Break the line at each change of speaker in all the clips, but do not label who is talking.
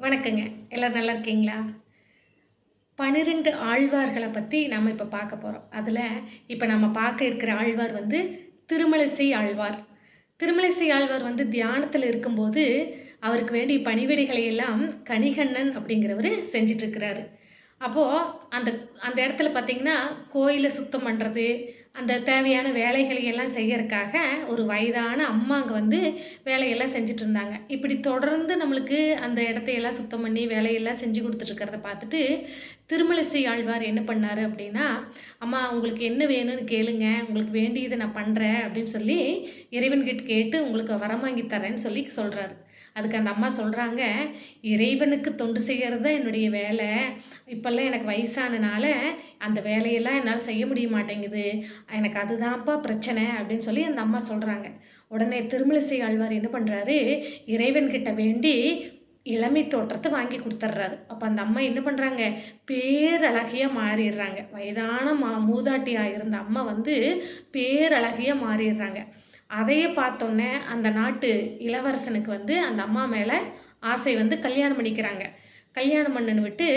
வணக்கங்க. எல்லோரும் நல்லா இருக்கீங்களா? பன்னிரெண்டு ஆழ்வார்களை பற்றி நம்ம இப்போ பார்க்க போகிறோம் அதில் இப்போ நம்ம பார்க்க இருக்கிற ஆழ்வார் வந்து திருமலசை ஆழ்வார். திருமலிசை ஆழ்வார் வந்து தியானத்தில் இருக்கும்போது அவருக்கு வேண்டிய பணிவிடைகளை எல்லாம் கணிகண்ணன் அப்படிங்கிறவர் செஞ்சிட்ருக்கிறாரு அப்போது அந்த அந்த இடத்துல பார்த்திங்கன்னா கோயிலை சுத்தம் பண்ணுறது அந்த தேவையான வேலைகளை எல்லாம் செய்யறதுக்காக ஒரு வயதான அம்மா அங்கே வந்து வேலையெல்லாம் செஞ்சுட்டு இருந்தாங்க. இப்படி தொடர்ந்து நம்மளுக்கு அந்த இடத்தையெல்லாம் சுத்தம் பண்ணி வேலையெல்லாம் செஞ்சு கொடுத்துட்ருக்கிறத பார்த்துட்டு திருமலிசை ஆழ்வார் என்ன பண்ணார் அப்படின்னா அம்மா உங்களுக்கு என்ன வேணும்னு கேளுங்க. உங்களுக்கு வேண்டியதை நான் பண்ணுறேன் அப்படின்னு சொல்லி இறைவன்கிட்ட கேட்டு உங்களுக்கு வரம் வாங்கி தரேன்னு சொல்லி சொல்கிறாரு அதுக்கு அந்த அம்மா சொல்கிறாங்க இறைவனுக்கு தொண்டு செய்கிறது தான் என்னுடைய வேலை. இப்போல்லாம் எனக்கு வயசானனால அந்த வேலையெல்லாம் என்னால் செய்ய முடிய மாட்டேங்குது. எனக்கு அதுதான்ப்பா பிரச்சனை அப்படின்னு சொல்லி அந்த அம்மா சொல்கிறாங்க உடனே திருமலிசை ஆழ்வார் என்ன பண்ணுறாரு இறைவன்கிட்ட வேண்டி இளமை தோற்றத்தை வாங்கி கொடுத்துட்றாரு அப்போ அந்த அம்மா என்ன பண்ணுறாங்க பேரழகியாக மாறிடுறாங்க. வயதான மா மூதாட்டியாக இருந்த அம்மா வந்து பேரழகியாக மாறிடுறாங்க. அதையே பார்த்தோன்னே அந்த நாட்டு இளவரசனுக்கு வந்து அந்த அம்மா மேலே ஆசை வந்து கல்யாணம் பண்ணிக்கிறாங்க. கல்யாணம் பண்ணுன்னு விட்டு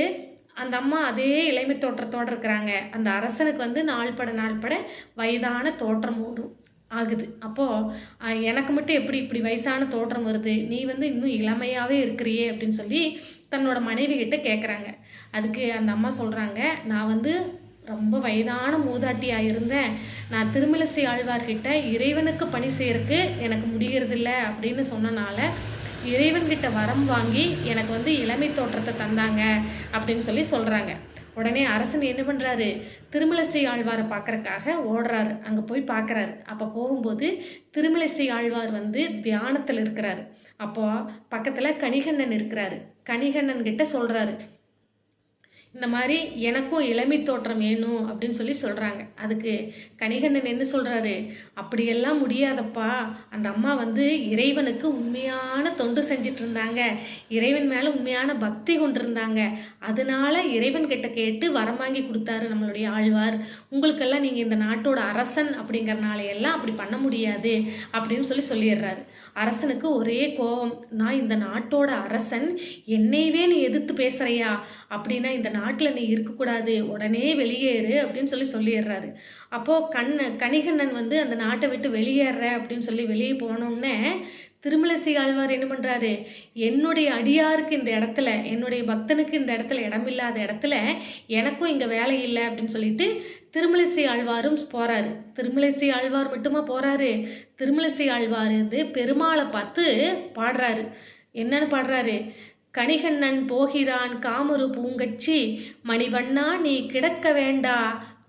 அந்த அம்மா அதே இளமை தோற்றத்தோடு இருக்கிறாங்க. அந்த அரசனுக்கு வந்து நாள்பட நாள்பட வயதான தோற்றம் ஓடும் ஆகுது. அப்போது எனக்கு மட்டும் எப்படி இப்படி வயசான தோற்றம் வருது? நீ வந்து இன்னும் இளமையாகவே இருக்கிறியே அப்படின்னு சொல்லி தன்னோட மனைவி கிட்ட கேட்குறாங்க அதுக்கு அந்த அம்மா சொல்கிறாங்க நான் வந்து ரொம்ப வயதான மூதாட்டியாக இருந்தேன். நான் திருமலசை ஆழ்வார்கிட்ட இறைவனுக்கு பணி செய்கிறதுக்கு எனக்கு முடிகிறதில்ல அப்படின்னு சொன்னனால இறைவன்கிட்ட வரம் வாங்கி எனக்கு வந்து இளமை தோற்றத்தை தந்தாங்க அப்படின்னு சொல்லி சொல்கிறாங்க உடனே அரசன் என்ன பண்ணுறாரு திருமலசை ஆழ்வாரை பார்க்குறக்காக ஓடுறாரு. அங்கே போய் பார்க்குறாரு. அப்போ போகும்போது திருமலசை ஆழ்வார் வந்து தியானத்தில் இருக்கிறாரு. அப்போது பக்கத்தில் கணிகண்ணன் இருக்கிறாரு. கணிகண்ணன் கிட்ட சொல்கிறாரு இந்த மாதிரி எனக்கும் இளமை தோற்றம் வேணும் அப்படின்னு சொல்லி சொல்கிறாங்க அதுக்கு கணிகண்ணன் என்ன சொல்கிறாரு அப்படியெல்லாம் முடியாதப்பா. அந்த அம்மா வந்து இறைவனுக்கு உண்மையான தொண்டு செஞ்சிட்டு இருந்தாங்க இறைவன் மேலே உண்மையான பக்தி கொண்டிருந்தாங்க. அதனால இறைவன் கிட்ட கேட்டு வரம் வாங்கி கொடுத்தாரு நம்மளுடைய ஆழ்வார். உங்களுக்கெல்லாம் நீங்கள் இந்த நாட்டோட அரசன் அப்படிங்கிறனால எல்லாம் அப்படி பண்ண முடியாது. அப்படின்னு சொல்லி சொல்லிடுறாரு. அரசனுக்கு ஒரே கோபம். நான் இந்த நாட்டோட அரசன் என்னையவே நீ எதிர்த்து பேசுகிறையா அப்படின்னா இந்த நாட்டில் நீ இருக்கக்கூடாது. உடனே வெளியேறு அப்படின்னு சொல்லி சொல்லிடுறாரு. அப்போது கண்ண கணிகண்ணன் வந்து அந்த நாட்டை விட்டு வெளியேற அப்படின்னு சொல்லி வெளியே போனோன்னே திருமலசி ஆழ்வார் என்ன பண்ணுறாரு என்னுடைய அடியாருக்கு இந்த இடத்துல என்னுடைய பக்தனுக்கு இந்த இடத்துல இடமில்லாத இடத்துல எனக்கும் இங்கே வேலை இல்லை அப்படின்னு சொல்லிட்டு திருமலிசை ஆழ்வாரும் போகிறாரு திருமலைசை ஆழ்வார் மட்டுமா போகிறாரு திருமலைசை ஆழ்வார் வந்து பெருமாளை பார்த்து பாடுறாரு. என்னன்னு பாடுறாரு? கணிகண்ணன் போகிறான் காமரு பூங்கச்சி மணிவண்ணா நீ கிடக்க வேண்டா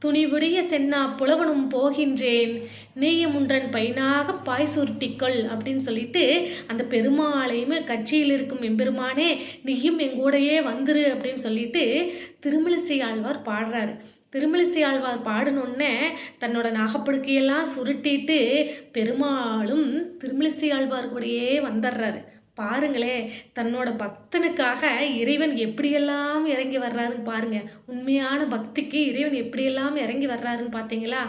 துணிவுடைய சென்னா புலவனும் போகின்றேன் நீயமுன்றன் பைனாக பாய் சுருட்டிக்கொள் அப்படின்னு சொல்லிட்டு அந்த பெருமாளையுமே கட்சியில் இருக்கும் எம்பெருமானே நீயும் எங்கூடையே வந்துரு அப்படின்னு சொல்லிட்டு திருமலிசை ஆழ்வார் பாடுறாரு. திருமலிசை ஆழ்வார் பாடினோடனே தன்னோட நாகப்படுக்கையெல்லாம் சுருட்டிட்டு பெருமாளும் திருமலிசை ஆழ்வார் கூடயே வந்துடுறாரு பாருங்களே தன்னோட பக்தனுக்காக இறைவன் எப்படியெல்லாம் இறங்கி வர்றாருன்னு பாருங்க. உண்மையான பக்திக்கு இறைவன் எப்படியெல்லாம் இறங்கி வர்றாருன்னு பார்த்தீங்களா?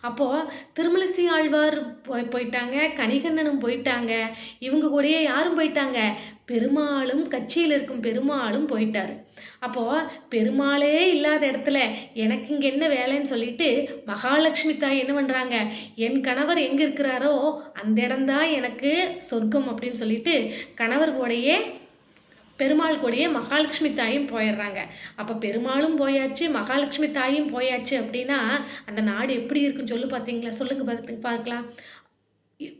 அப்போது திருமலசி ஆழ்வார் போய் போயிட்டாங்க கணிகண்ணனும் போயிட்டாங்க. இவங்க கூடயே யாரும் போயிட்டாங்க? பெருமாளும் கட்சியில் இருக்கும் பெருமாளும் போயிட்டார். அப்போது பெருமாளே இல்லாத இடத்துல எனக்கு இங்கே என்ன வேலைன்னு சொல்லிட்டு மகாலட்சுமி தாய் என்ன பண்ணுறாங்க என் கணவர் எங்கே இருக்கிறாரோ அந்த இடம்தான் எனக்கு சொர்க்கம் அப்படின்னு சொல்லிட்டு கணவர் கூடையே பெருமாள் கூடயே மகாலட்சுமி தாயும் போயிடுறாங்க. அப்போ பெருமாளும் போயாச்சு மகாலட்சுமி தாயும் போயாச்சு அப்படின்னா அந்த நாடு எப்படி இருக்குன்னு சொல்லி பார்த்தீங்களா சொல்லுங்க பார்த்து பார்க்கலாம்.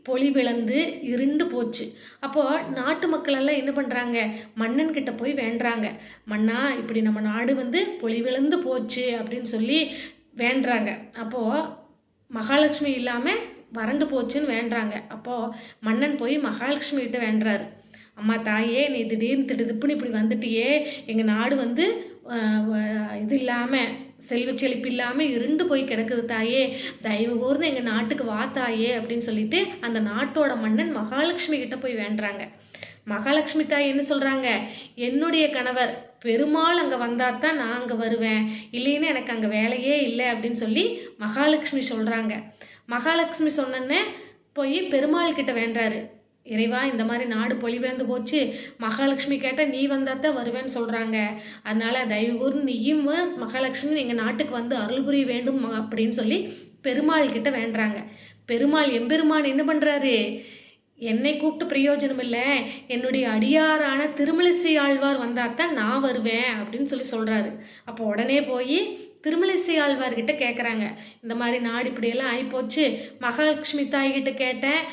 பொலிவிழந்து இருண்டு போச்சு. அப்போது நாட்டு மக்களெல்லாம் என்ன பண்ணுறாங்க மன்னன் கிட்ட போய் வேண்டுறாங்க மன்னா இப்படி நம்ம நாடு வந்து பொலிவிழந்து போச்சு அப்படின்னு சொல்லி வேண்டுறாங்க அப்போது மகாலட்சுமி இல்லாமல் வறண்டு போச்சுன்னு வேண்டுறாங்க அப்போது மன்னன் போய் மகாலட்சுமி கிட்ட வேண்டுறாரு அம்மா தாயே நீ திடீர்னு திடுதிப்புன்னு இப்படி வந்துட்டியே. எங்கள் நாடு வந்து இது இல்லாமல் செல்வ செழிப்பு இல்லாமல் இருண்டு போய் கிடக்குது தாயே. தயவு கூர்ந்து எங்கள் நாட்டுக்கு வா தாயே அப்படின்னு சொல்லிட்டு அந்த நாட்டோட மன்னன் மகாலட்சுமி கிட்ட போய் வேண்டுறாங்க. மகாலட்சுமி தாய் என்ன சொல்கிறாங்க என்னுடைய கணவர் பெருமாள் அங்கே வந்தால் தான் நான் அங்கே வருவேன். இல்லைன்னா எனக்கு அங்கே வேலையே இல்லை அப்படின்னு சொல்லி மகாலட்சுமி சொல்கிறாங்க மகாலட்சுமி சொன்னோன்னே போய் பெருமாள் கிட்ட வேண்டுறாரு. இறைவா இந்த மாதிரி நாடு பொழிவேந்து போச்சு. மகாலட்சுமி கேட்டால் நீ வந்தால் தான் வருவேன்னு சொல்கிறாங்க அதனால் தயவு கூர்ந்து நீயும் மகாலட்சுமி எங்கள் நாட்டுக்கு வந்து அருள் புரிய வேண்டும் அப்படின்னு சொல்லி பெருமாள் கிட்ட வேண்டுறாங்க. பெருமாள் எம்பெருமான் என்ன பண்ணுறாரு என்னை கூப்பிட்டு பிரயோஜனம் இல்லை. என்னுடைய அடியாரான திருமலிசை ஆழ்வார் வந்தால் தான் நான் வருவேன் அப்படின்னு சொல்லி சொல்கிறாரு அப்போ உடனே போய் திருமலிசை ஆழ்வார்கிட்ட கேட்குறாங்க இந்த மாதிரி நாடு இப்படியெல்லாம் ஆகிப்போச்சு மகாலட்சுமி தாய்கிட்ட கேட்டேன்.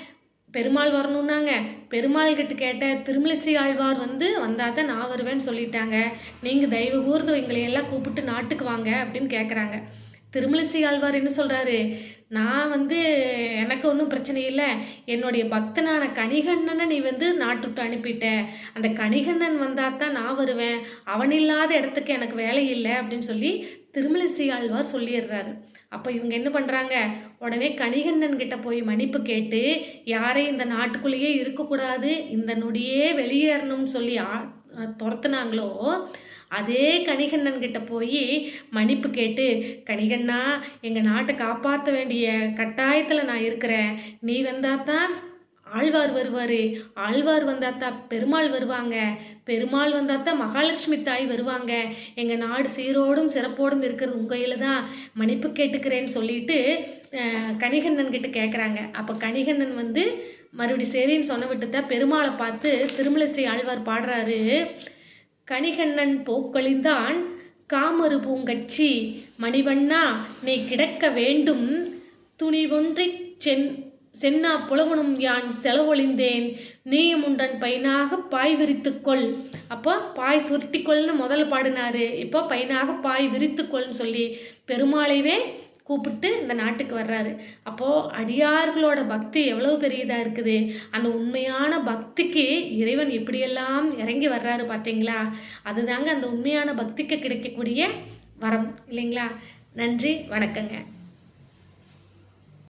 பெருமாள் வரணுன்னாங்க பெருமாள் கிட்ட கேட்டேன் திருமலிசை ஆழ்வார் வந்து வந்தால் தான் நான் வருவேன்னு சொல்லிட்டாங்க. நீங்கள் தயவு கூர்ந்து எங்களை எல்லாம் கூப்பிட்டு நாட்டுக்கு வாங்க அப்படின்னு கேட்குறாங்க திருமலிசை ஆழ்வார் என்ன சொல்கிறாரு நான் வந்து எனக்கு ஒன்றும் பிரச்சனை இல்லை. என்னுடைய பக்தனான கணிகண்ணனை நீ வந்து நாட்டுட்டு அனுப்பிட்ட. அந்த கணிகண்ணன் வந்தால் தான் நான் வருவேன். அவன் இல்லாத இடத்துக்கு எனக்கு வேலை இல்லை அப்படின்னு சொல்லி திருமலிசை ஆழ்வார் சொல்லிடுறாரு. அப்போ இவங்க என்ன பண்ணுறாங்க உடனே கணிகண்ணன் கிட்ட போய் மன்னிப்பு கேட்டு யாரையும் இந்த நாட்டுக்குள்ளேயே இருக்கக்கூடாது இந்த நொடியே வெளியேறணும்னு சொல்லி ஆ- துரத்துனாங்களோ அதே கணிகண்ணன் கிட்ட போய் மன்னிப்பு கேட்டு கணிகண்ணா எங்கள் நாட்டை காப்பாற்ற வேண்டிய கட்டாயத்தில் நான் இருக்கிறேன். நீ வந்தால் தான் ஆழ்வார் வருவார். ஆழ்வார் வந்தால்தான் பெருமாள் வருவாங்க. பெருமாள் வந்தால் மகாலட்சுமி தாய் வருவாங்க. எங்கள் நாடு சீரோடும் சிறப்போடும் இருக்கிறது உங்கள் கையில் தான் மன்னிப்பு கேட்டுக்கிறேன்னு சொல்லிட்டு கணிகண்ணன் கிட்ட கேட்குறாங்க அப்போ கணிகண்ணன் வந்து மறுபடி சரின்னு சொன்ன விட்டுத்த பெருமாளை பார்த்து திருமலிசை ஆழ்வார் பாடுறாரு. கணிகண்ணன் போக்கொழிந்தான் காமறு பூங்கச்சி மணிவண்ணா நீ கிடக்க வேண்டும். துணிவொன்றைச் சென் சென்னா புலவனும் யான் செலவொழிந்தேன். நீயும் உண்டன் பையனாக பாய் விரித்துக்கொள். அப்போ பாய் சுருட்டிக்கொள்னு முதல்ல பாடினாரு. இப்போ பையனாக பாய் விரித்துக்கொள்னு சொல்லி பெருமாளைவே கூப்பிட்டு இந்த நாட்டுக்கு வர்றாரு. அப்போது அடியார்களோட பக்தி எவ்வளோ பெரியதாக இருக்குது? அந்த உண்மையான பக்திக்கு இறைவன் எப்படியெல்லாம் இறங்கி வர்றாரு பார்த்தீங்களா? அதுதாங்க அந்த உண்மையான பக்திக்கு கிடைக்கக்கூடிய வரம் இல்லைங்களா? நன்றி வணக்கங்க.